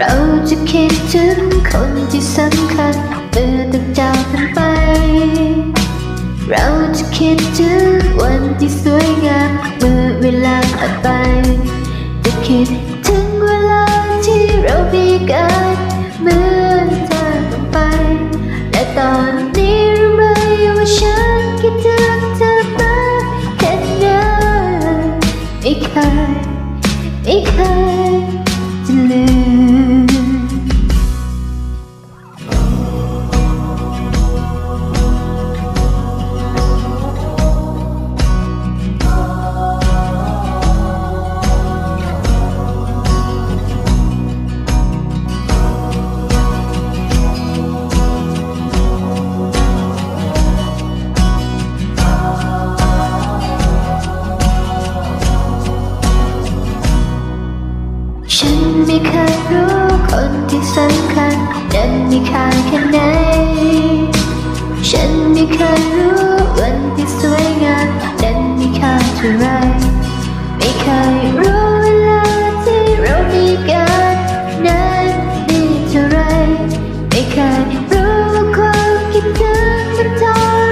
เราจะคิดถึงคนที่สำคัญเมื่อต้องจากกันไป เราจะคิดถึงวันที่สวยงามเมื่อเวลาผ่านไป จะคิดถึงเวลาที่เรามีกันเมื่อเธอต้องไป และตอนนี้รู้ไหมว่าฉันคิดถึงเธอมากแค่ไหนไม่เคยไม่เคย ไม่เคยรู้คนที่สำคัญนั้นมีค่าแค่ไหน ฉันไม่เคยรู้วันที่สวยงามนั้นมีค่าเท่าไรไม่เคยรู้เวลาที่เรามีกันนั้นดีเท่าไรไม่เคยรู้ว่าความคิดถึงมันท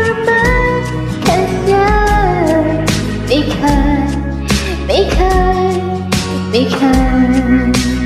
รมานแค่ไหนไม่เคยไม่เคยไม่เคย